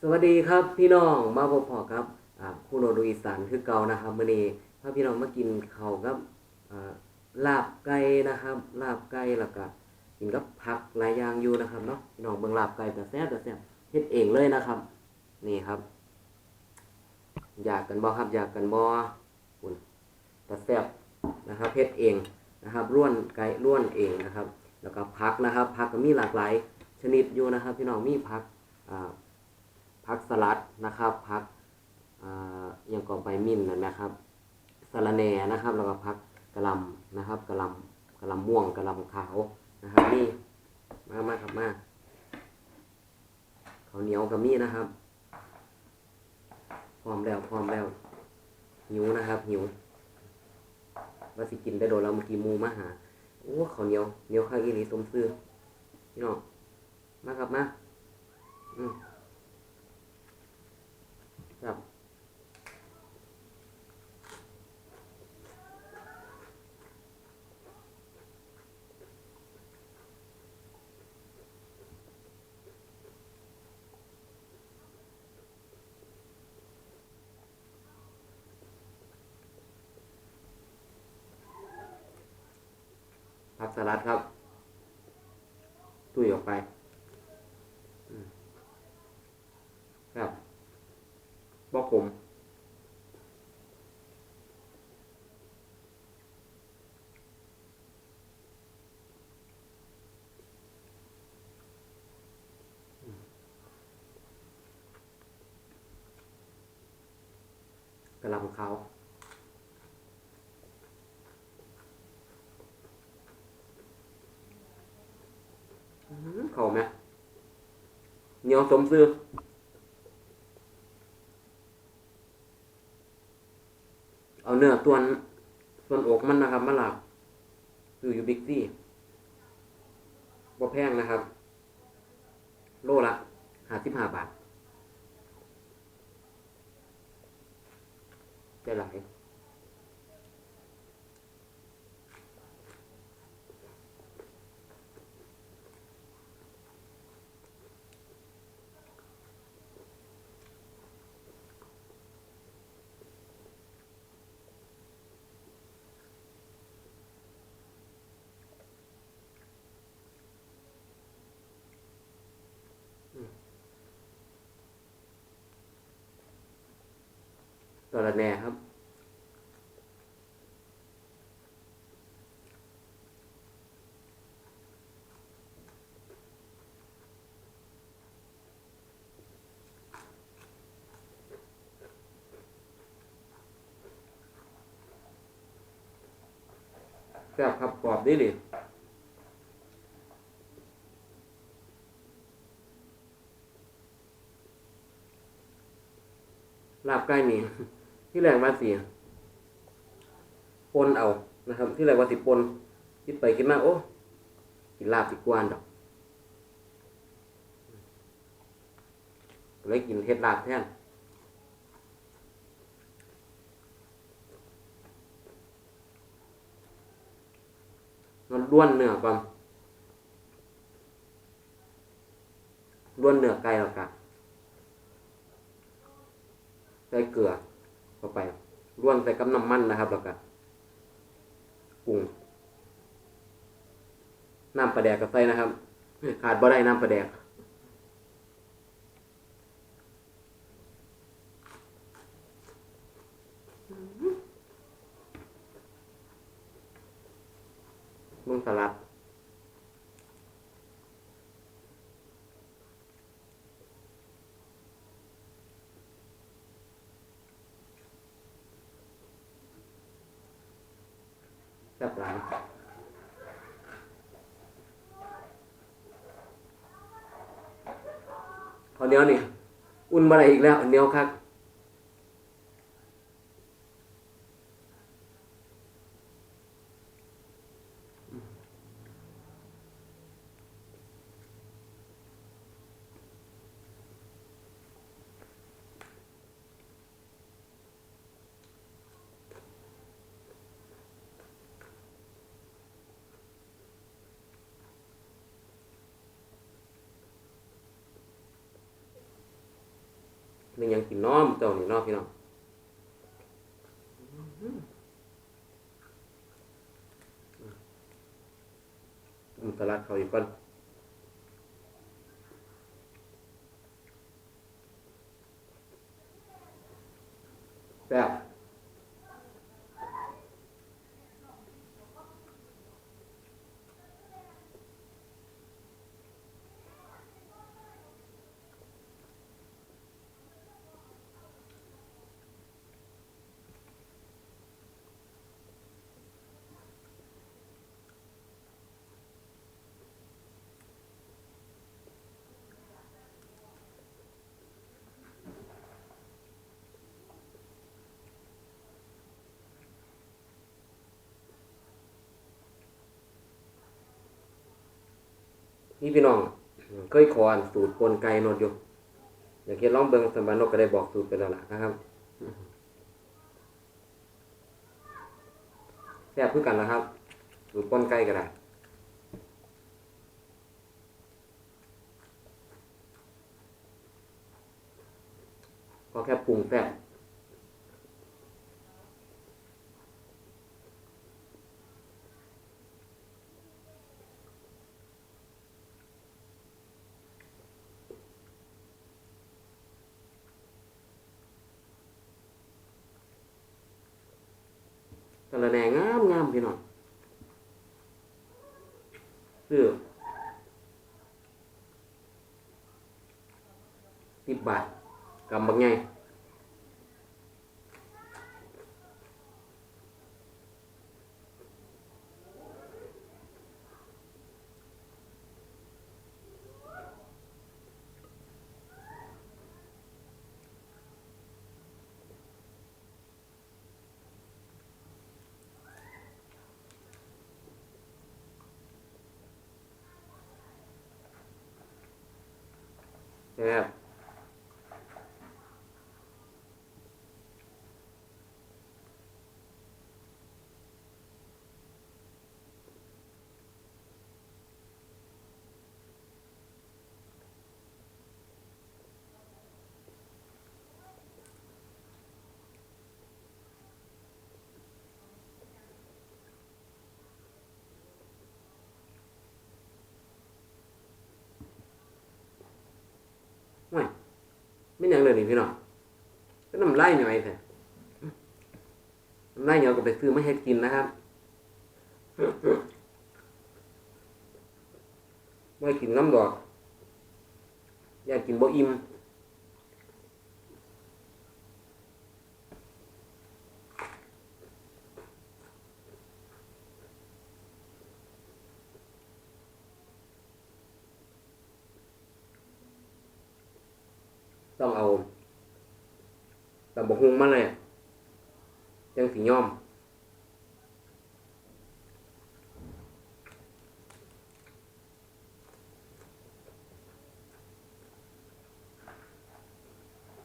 สวัสดีครับพี่น้องมาพบพอครับคู่โนดูอีสานคือเก่านะครับมื้อนี้พาพี่น้องมากินเขากับลาบไก่นะครับ ลาบไก่แล้วก็กินกับผักหลายอย่างอยู่นะครับเนาะพี่น้องเบิ่งลาบไก่แต่แซ่บแต่แซ่บเฮ็ดเองเลยนะครับ นี่ครับ อยากกันบ่ครับ อยากกันบ่คุณแต่แซ่บนะครับเฮ็ดเองนะครับร่วนไก่ร่วนเองนะครับ แล้วก็ผักนะครับผักก็มีหลากหลายชนิดอยู่นะครับ พี่น้องมีผักอ่า ผักสลัดนะครับผักอ่าอยังก่อใบมิ้นนั่นนะครับสะระแหน่นะครับ แล้วก็ผักกะลำนะครับกะลำกะลำม่วงกะลำขาวนะครับนี่มามาครับมาข้าวเหนียวกับมีนะครับพร้อมแล้วพร้อมแล้วหิวนะครับหิวว่าสิกินได้โดนแล้วเมื่อกี้มูมาหาโอ้ข้าวเหนียวเหนียวข้าวอีหลีสมซื่อพี่น้องมาครับมาอืม ครับักสลัดครับ ตุ้ยออกไปครับบอกผมกระลำขาวอื้อหือ เข้าไหมเหนียวสมซื้อเอาเนื้อตัวนส่วนอกมันนะครับมาหลับซื้ออยู่บิ๊กซี่บ่แพงนะครับ โลละห้าสิบห้าบาทได้หลาย ตัวละแน่ครับ แซ่บครับกรอบดีเลยลาบใกล้นี่ ที่แรงว่าสีปนเอานะครับ ที่แรงว่าสิปนคิดไปคิดมาโอ้กินลาบสิกวนดอกเลยกินเฮ็ดลาบแทนมันล้วนเนื้อก่อนล้วนเนื้อไก่แล้วกันใส่เกลือ เข้าไปล้วนใส่กับน้ำมันนะครับ แล้วก็ปรุงน้ำปลาแดกก็ใส่นะครับขาดบ่ได้น้ำปลาแดกมึงสลัด สักหลายพอเนี้ยนี่ อุ่นมาอะไรอีกแล้วเนี้ยครับ หนึ่งยังกินน้อมเจ้านี่น้อพี่น้องอืมสลัดเขาอีกก่อนแบบ นี่พี่น้องเคยขอนสูตรปนไก่นดอยู่อยากเห็นลองเบิ่งสมบันนกก็ได้บอกสูตรไปแล้วล่ะนะครับแซ่บคือกันนะครับสูตรปนไก่ก็ได้ก็แค่ปรุงแซ่บะละแหนงามงามพี่น้องซื้อสิบบาทกำบังไง แซ่บไม่ ไม่ยังเลยนี่พี่น้องก็น้ำลายหน่อยแท้น้ำไล่เหนียวก็ไปซื้อไม่ให้กินนะครับไม่กินน้ำดอก อยากกินบ่อิ่ม ต้องเอาตำบกฮุงมาเลยยังสีย่อม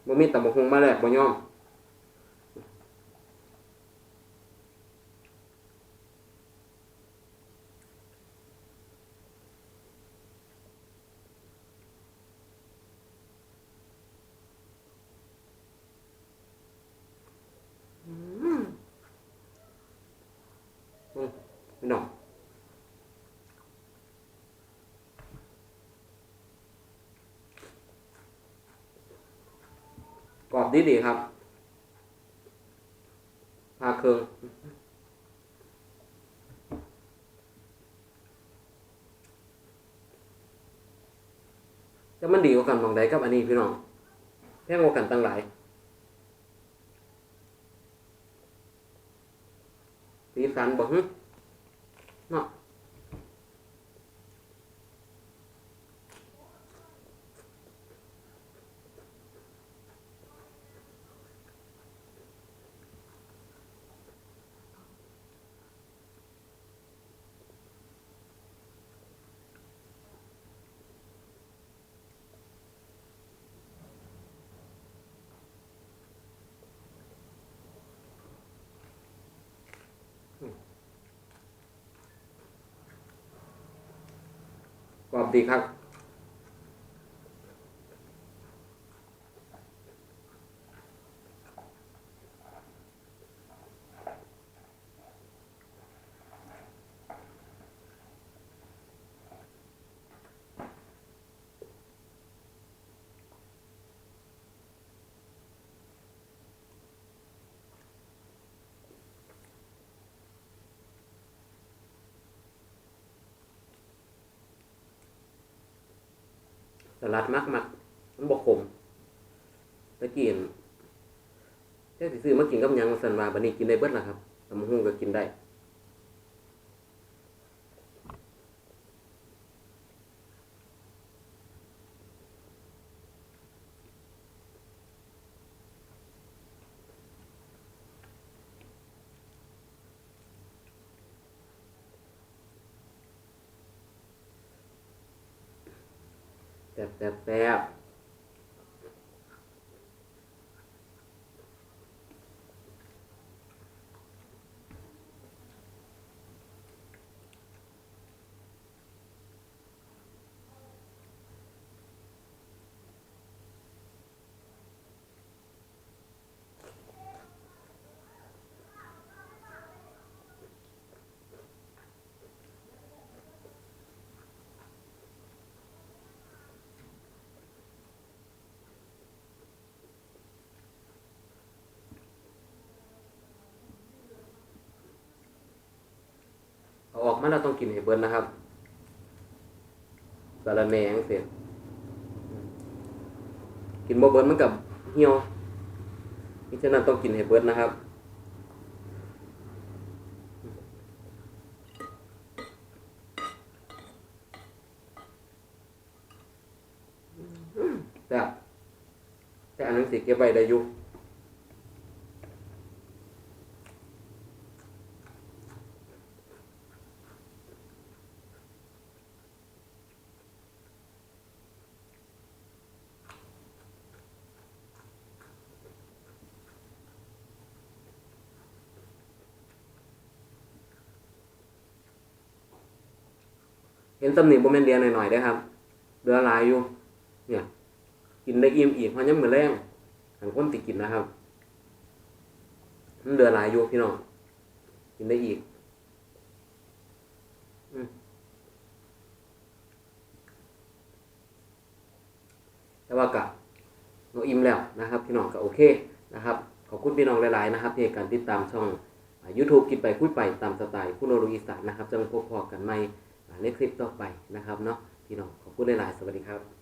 บ่มีตำบกฮุงมาเลยบ่ย่อมพี่น้อง ดีดีครับพาเครื่องจะมันดีกว่ากันมองใดกับอันนี้พี่น้องแพงกว่ากันตั้งหลายสีสันบ่ฮึเนาะ ความดีครับ สลัดมักมักมันบกขมตะกี้อั่นแค่สิซื้อมากินกับยังสันว่าบันนี้กินได้เบิดล่ะครับตำบักหุ่งก็กินได้ แซ่บแซ่บแซ่บ เอาออกมาต้องกินให้เบิดนะครับสารแหนงเสร็จกินบ่เบิดมันกับเหี่ยวมิฉะนั้นต้องกินให้เบิดนะครับแต่แต่อันนั้นสิเก็บไว้ได้อยู่ เห็นตำหนิบ่แม่นเดียหน่อยๆเด้ครับเดือหลายอยู่ เนี่ย กินได้อิ่มอีกเพราะยังมือแรงหันคนติกินนะครับมันเดือหลายอยู่พี่น้องกินได้อีกแต่ว่ากะเราอิ่มแล้วนะครับ พี่น้องก็โอเคนะครับขอบคุณพี่น้องหลายๆนะครับให้การติดตามช่อง YouTube กินไปคุยไปตามสไตล์คุณโนรุอีสานนะครับจะมาพบพอกันใหม่ ในคลิปต่อไปนะครับเนาะพี่น้องขอบคุณหลายๆสวัสดีครับ